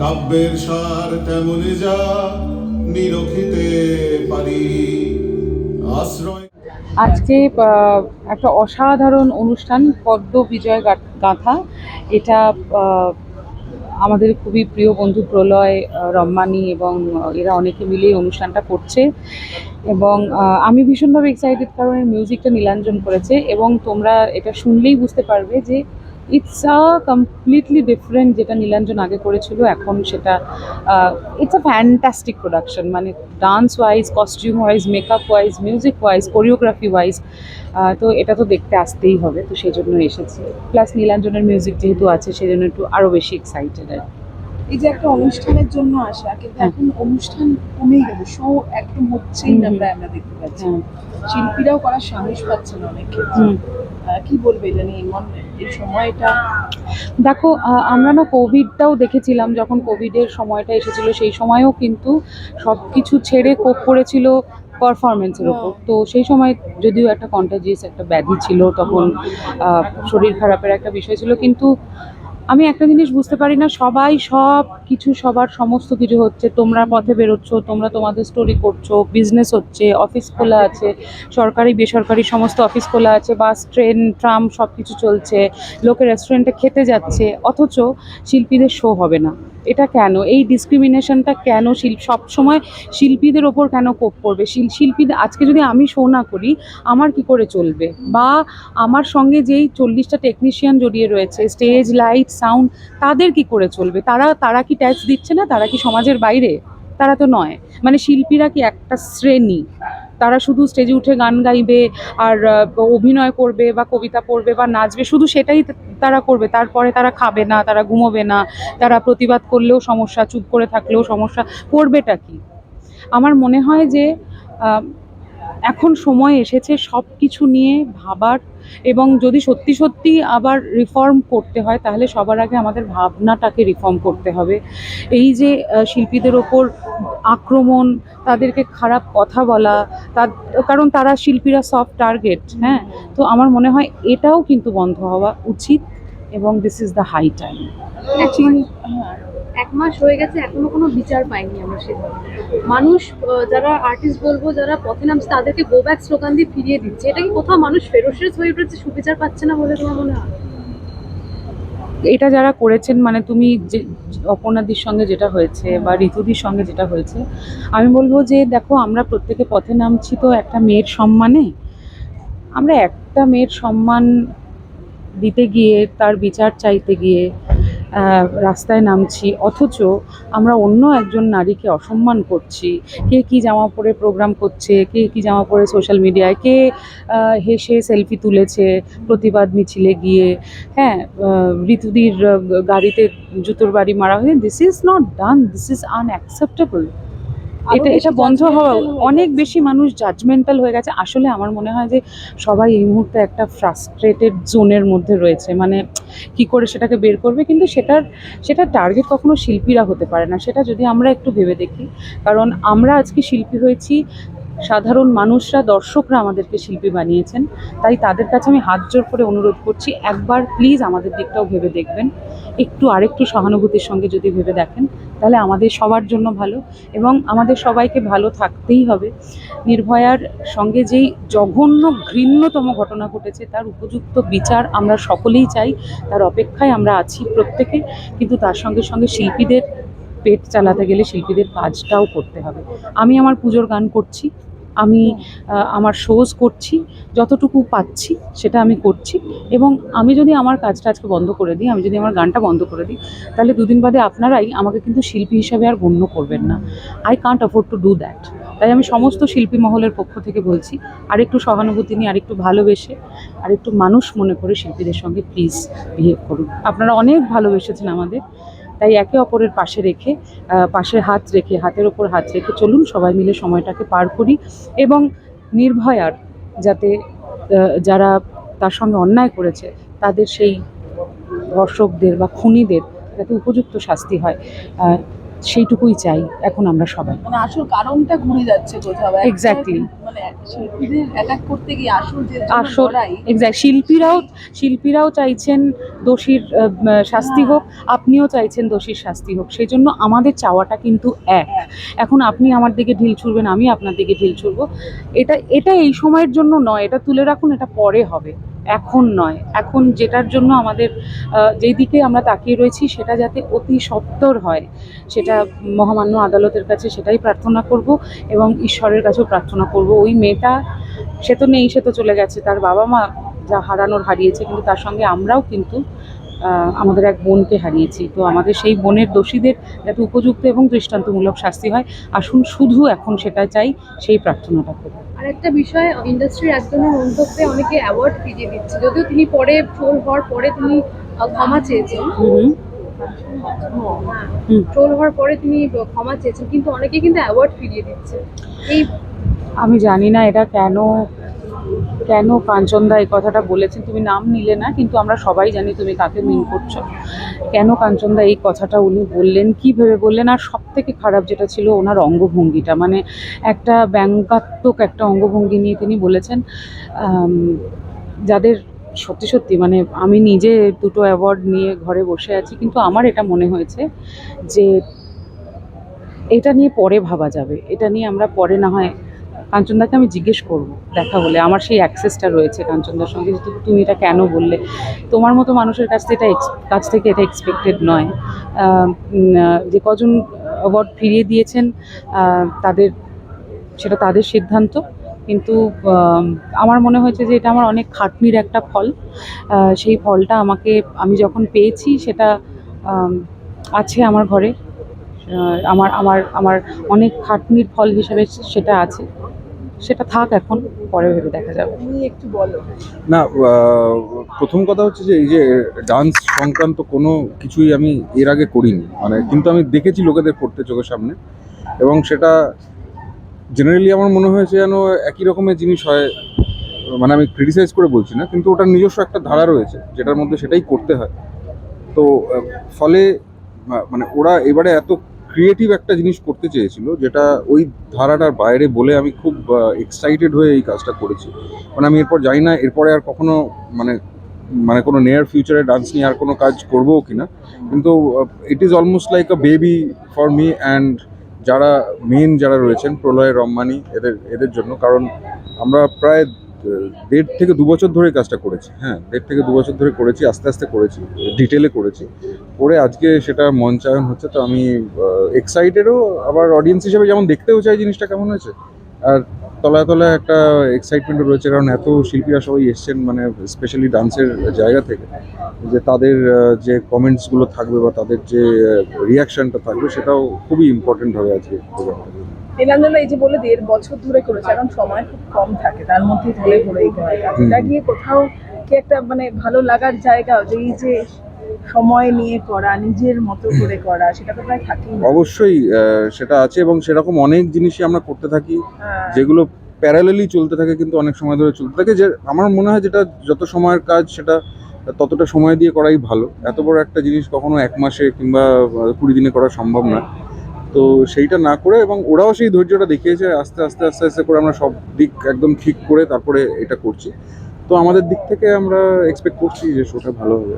কাব্যের সার তেমনি যা নিরক্ষিতে পারি। আশ্রয় আজকে একটা অসাধারণ অনুষ্ঠান, পদ্ম বিজয় গাঁথা। এটা আমাদের খুবই প্রিয় বন্ধু প্রলয় রম্মানি এবং এরা অনেকে মিলে অনুষ্ঠানটা করছে। এবং আমি ভীষণভাবে এক্সাইটেড কারণ মিউজিকটা নীলাঞ্জন করেছে। এবং তোমরা এটা শুনলেই বুঝতে পারবে যে ইটস আ কমপ্লিটলি ডিফারেন্ট যেটা নীলাঞ্জন আগে করেছিল, এখন সেটা ইটস আ ফ্যান্টাস্টিক প্রোডাকশন মানে dance wise costume wise makeup wise music wise choreography wise তো এটা তো দেখতে আসতেই হবে, তো সেই জন্য এসেছি প্লাস নীলাঞ্জনের মিউজিক যেহেতু আছে সেই জন্য একটু আরও বেশি এক্সাইটেড আর। এই যে একটা অনুষ্ঠানের জন্য আসা কিন্তু। এখন অনুষ্ঠান কমেই গেল। শো একদম হচ্ছেই না। প্রায় আমরা দেখতে পাচ্ছি। শিল্পীরাও করার সাহস পাচ্ছে না অনেক ক্ষেত্রে। কি বলবে এটা নিয়ে? এমন এই সময়টা? দেখো আমরা না কোভিডটাও দেখেছিলাম যখন কোভিডের সময়টা এসেছিল সেই সময়ও কিন্তু সব কিছু ছেড়ে কোপ করেছিল পারফরমেন্সের ওপর। তো সেই সময় যদিও একটা কন্টাজিয়াস একটা ব্যাধি ছিল তখন শরীর খারাপের একটা বিষয় ছিল কিন্তু আমি একটা জিনিস বুঝতে পারি না, সবাই সব কিছু, সবার সমস্ত কিছু হচ্ছে, তোমরা পথে বেরোচ্ছ, তোমরা তোমাদের স্টোরি করছ বিজনেস হচ্ছে অফিস খোলা আছে, সরকারি, বেসরকারি সমস্ত অফিস খোলা আছে বাস ট্রেন ট্রাম সব কিছু চলছে, লোকে রেস্টুরেন্টে খেতে যাচ্ছে, অথচ শিল্পীদের শো হবে না। এটা কেন? এই ডিসক্রিমিনেশনটা কেন শিল্প সবসময় শিল্পীদের ওপর কেন কোপ শিল- শিল্পীদের আজকে যদি আমি শো না করি, আমার কি করে চলবে? বা আমার সঙ্গে যেই চল্লিশটা টেকনিশিয়ান জড়িয়ে রয়েছে স্টেজ লাইট সাউন্ড তাদের কি করে চলবে? তারা তারা কি ট্যাক্স দিচ্ছে না? তারা কি সমাজের বাইরে? তারা তো নয়। মানে শিল্পীরা কি একটা শ্রেণি? তারা শুধু স্টেজে উঠে গান গাইবে আর অভিনয় করবে বা কবিতা পড়বে বা নাচবে, শুধু সেটাই তারা করবে। তারপরে তারা খাবে না, তারা ঘুমোবে না, তারা প্রতিবাদ করলেও সমস্যা, চুপ করে থাকলেও সমস্যা। করবেটা কি? আমার মনে হয় যে এখন সময় এসেছে সব কিছু নিয়ে ভাবার এবং যদি সত্যি সত্যি আবার রিফর্ম করতে হয় তাহলে সবার আগে আমাদের ভাবনাটাকে রিফর্ম করতে হবে। এই যে শিল্পীদের ওপর আক্রমণ তাদেরকে খারাপ কথা বলা তার কারণ তারা শিল্পীরা সফট টার্গেট হ্যাঁ? তো আমার মনে হয় এটাও কিন্তু বন্ধ হওয়া উচিত এবং this is the high time হ্যাঁ। এক মাস হয়ে গেছে, এখনও কোনো বিচার পাইনি আমরা সেভাবে মানুষ যারা আর্টিস্ট বলব, যারা পথে নামছে, তাদেরকে গো ব্যাক স্লোগান দিয়ে ফিরিয়ে দিচ্ছে। এটা কি কোথাও মানুষ ফেরোসিয়াস হয়ে উঠেছে, সুবিচার পাচ্ছে না বলে তোমার মনে হয়? এটা যারা করেছেন মানে তুমি যে অপর্ণাদির সঙ্গে যেটা হয়েছে বা ঋতুদির সঙ্গে যেটা হয়েছে, আমি বলব যে দেখো, আমরা প্রত্যেকে পথে নামছি তো একটা মেয়ের সম্মানে। আমরা একটা মেয়ের সম্মান দিতে গিয়ে, তার বিচার চাইতে গিয়ে রাস্তায় নামছি, অথচ আমরা অন্য একজন নারীকে অসম্মান করছি। কে কি জামা পরে প্রোগ্রাম করছে, কে কি জামা পরে সোশ্যাল মিডিয়ায় কে হেসে সেলফি তুলেছে, প্রতিবাদ মিছিলে গিয়ে। হ্যাঁ ঋতুদির গাড়িতে জুতোর বাড়ি মারা হয়েছে this is not done this is unacceptable এটা এটা বন্ধ হওয়া অনেক বেশি মানুষ জাজমেন্টাল হয়ে গেছে। আসলে আমার মনে হয় যে সবাই এই মুহূর্তে একটা ফ্রাস্ট্রেটেড জোনের মধ্যে রয়েছে। মানে কি করে সেটাকে বের করবে? কিন্তু সেটার সেটা টার্গেট কখনো শিল্পীরা হতে পারে না। সেটা যদি আমরা একটু ভেবে দেখি কারণ আমরা আজকে শিল্পী হয়েছি সাধারণ মানুষরা দর্শকরা আমাদেরকে শিল্পী বানিয়েছেন। তাই তাদের কাছে আমি হাত জোর করে অনুরোধ করছি একবার প্লিজ আমাদের দিকটাও ভেবে দেখবেন। একটু আরেকটু সহানুভূতির সঙ্গে যদি ভেবে দেখেন, তাহলে আমাদের সবার জন্য ভালো এবং আমাদের সবাইকে ভালো থাকতেই হবে। নির্ভয়ার সঙ্গে যেই জঘন্য, ঘৃণ্যতম ঘটনা ঘটেছে, তার উপযুক্ত বিচার আমরা সকলেই চাই, তার অপেক্ষায় আমরা আছি প্রত্যেকে, কিন্তু তার সঙ্গে সঙ্গে শিল্পীদের পেট চালাতে গেলে শিল্পীদের কাজটাও করতে হবে। আমি আমার পুজোর গান করছি। আমি আমার শোজ করছি, যতটুকু পাচ্ছি সেটা আমি করছি। এবং আমি যদি আমার কাজটা আজকে বন্ধ করে দিই, আমি যদি আমার গানটা বন্ধ করে দিই, তাহলে দুদিন বাদে আপনারাই আমাকে কিন্তু শিল্পী হিসাবে আর গণ্য করবেন না। I can't afford to do that তাই আমি সমস্ত শিল্পী মহলের পক্ষ থেকে বলছি, আরেকটু সহানুভূতি নিয়ে, আরেকটু ভালোবেসে, আরেকটু মানুষ মনে করে শিল্পীদের সঙ্গে প্লিজ বিহেভ করুন। আপনারা অনেক ভালোবেসেছেন আমাদের। তাই একে অপরের পাশে রেখে পাশে হাত রেখে, হাতের ওপর হাত রেখে চলুন, সবাই মিলে সময়টাকে পার করি এবং নির্ভয়ার যাতে যারা তার সঙ্গে অন্যায় করেছে, তাদের সেই ধর্ষকদের বা খুনিদের যাতে উপযুক্ত শাস্তি হয়। সেইটুকুই চাই এখন আমরা সবাই। মানে আসল কারণটা ঘুরে যাচ্ছে কোথাও। Exactly. মানে শিল্পীদের অ্যাটাক করতে গিয়ে আসল যে আসল এক্স্যাক্ট শিল্পীরাও শিল্পীরাও চাইছেন দোষীর শাস্তি হোক আপনিও চাইছেন দোষীর শাস্তি হোক। সেই জন্য আমাদের চাওয়াটা কিন্তু এক। এখন আপনি আমার দিকে ঢিল ছুড়বেন আমি আপনার দিকে ঢিল ছুড়বো। এটা এটা এই সময়ের জন্য নয় এটা তুলে রাখুন এটা পরে হবে। এখন নয়। এখন যেটার জন্য আমাদের যেই দিকে আমরা তাকিয়ে রয়েছি সেটা যাতে অতি সত্তর হয়, সেটা মহামান্য আদালতের কাছে সেটাই প্রার্থনা করব এবং ঈশ্বরের কাছেও প্রার্থনা করব। ওই মেয়েটা, সে তো নেই, সে তো চলে গেছে। তার বাবা মা যা হারানোর হারিয়েছে, কিন্তু তার সঙ্গে আমরাও কিন্তু আমাদের এক বোনকে হারিয়েছি। তো আমাদের সেই বোনের দোষীদের যাতে উপযুক্ত এবং দৃষ্টান্তমূলক শাস্তি হয় আসুন শুধু এখন সেটা চাই সেই প্রার্থনাটা করি আর একটা বিষয় ইন্ডাস্ট্রির একজনের মন্তব্যে অনেকে অ্যাওয়ার্ড ফিরিয়ে দিচ্ছে। যদিও তিনি পরে ট্রোল হওয়ার পরে তিনি ক্ষমা চেয়েছেন। ট্রোল হওয়ার পরে তিনি ক্ষমা চেয়েছেন কিন্তু অনেকে কিন্তু অ্যাওয়ার্ড ফিরিয়ে দিচ্ছে। এই আমি জানি না এটা কেন কেন কাঞ্চনদা এই কথাটা বলেছেন? তুমি নাম নিলে না, কিন্তু আমরা সবাই জানি তুমি কাকে মিন করছ। কেন কাঞ্চনদা এই কথাটা উনি বললেন, কি ভেবে বললেন? আর সব থেকে খারাপ যেটা ছিল ওনার অঙ্গভঙ্গিটা মানে একটা ব্যঙ্গাত্মক একটা অঙ্গভঙ্গি নিয়ে তিনি বলেছেন যাদের সত্যি সত্যি মানে আমি নিজে দুটো অ্যাওয়ার্ড নিয়ে ঘরে বসে আছি, কিন্তু আমার এটা মনে হয়েছে যে এটা নিয়ে পরে ভাবা যাবে। এটা নিয়ে আমরা পরে না হয় কাঞ্চনদাকে আমি জিজ্ঞেস করব, দেখা হলে। আমার সেই অ্যাক্সেসটা রয়েছে কাঞ্চনদার সঙ্গে। যে তুমি এটা কেন বললে? তোমার মতো মানুষের কাছ থেকে এটা কাছ থেকে এটা এক্সপেক্টেড নয়। যে কজন অ্যাওয়ার্ড ফিরিয়ে দিয়েছেন তাদের, সেটা তাদের সিদ্ধান্ত। কিন্তু আমার মনে হয়েছে যে এটা আমার অনেক খাটনির একটা ফল। সেই ফলটা আমাকে, আমি যখন পেয়েছি, সেটা আছে আমার ঘরে। আমার আমার আমার অনেক খাটনির ফল হিসেবে সেটা আছে। সেটা থাক এখন পরে ভেবে দেখা যাবে। একটু বলো। না প্রথম কথা হচ্ছে যে এই যে ডান্স সংক্রান্ত কোনো কিছুই আমি এর আগে করিনি। মানে কিন্তু আমি দেখেছি লোকেদের করতে চোখের সামনে। এবং সেটা জেনারেলি আমার মনে হয়েছে যেন একই রকমের জিনিস হয়। মানে আমি ক্রিটিসাইজ করে বলছি না কিন্তু ওটার নিজস্ব একটা ধারা রয়েছে যেটার মধ্যে সেটাই করতে হয়। তো ফলে মানে ওরা এবারে এত ক্রিয়েটিভ একটা জিনিস করতে চেয়েছিল, যেটা ওই ধারাটার বাইরে বলে আমি খুব এক্সাইটেড হয়ে এই কাজটা করেছি। মানে আমি এরপর জানি না, এরপরে আর কখনো মানে মানে কোনো নেয়ার ফিউচারে ডান্স নিয়ে আর কোনো কাজ করব কিনা। কিন্তু it is almost like a baby for me and যারা মেন যারা রয়েছেন, প্রলয়, রম্মানি, এদের এদের জন্য। কারণ আমরা প্রায় দেড় থেকে দু বছর ধরে কাজটা করেছি। হ্যাঁ দেড় থেকে দু বছর ধরে করেছি, আস্তে আস্তে করেছি ডিটেলে করেছি। করে আজকে সেটা মঞ্চায়ন হচ্ছে, তো আমি এক্সাইটেডও আবার অডিয়েন্স হিসেবে যেমন দেখতেও চাই জিনিসটা, কেমন হয়েছে? আর তলায় তলায় একটা এক্সাইটমেন্টও রয়েছে, কারণ এত শিল্পীরা সবাই এসছেন মানে স্পেশালি ডান্সের জায়গা থেকে। যে তাদের যে কমেন্টসগুলো থাকবে বা তাদের যে রিয়াকশনটা থাকবে, সেটাও খুবই ইম্পর্টেন্ট হবে আজকে প্রোগ্রামটা এই যে বলে দেড় বছর ধরে করেছে এখন সময় খুব কম থাকে তার মধ্যে ঢলে পড়ে এই গিয়ে কোথাও কি একটা মানে ভালো লাগার জায়গা যে এই যে সময় নিয়ে করা নিজের মতো করে করা সেটা তো প্রায় থাকেই অবশ্যই সেটা আছে এবং সেরকম অনেক জিনিসই আমরা করতে থাকি হ্যাঁ। যেগুলো প্যারালেলি চলতে থাকে কিন্তু অনেক সময় ধরে চলতে থাকে যে আমার মনে হয় যেটা যত সময়ের কাজ সেটা ততটা সময় দিয়ে করাই ভালো। এত বড় একটা জিনিস কখনো এক মাসে কিংবা কুড়ি দিনে করা সম্ভব না। তো সেইটা না করে এবং ওরাও সেই ধৈর্যটা দেখিয়েছে, আস্তে আস্তে আস্তে আস্তে করে আমরা সব দিক একদম ঠিক করে তারপরে এটা করছি তো আমাদের দিক থেকে আমরা এক্সপেক্ট করছি যে শোটা ভালো হবে।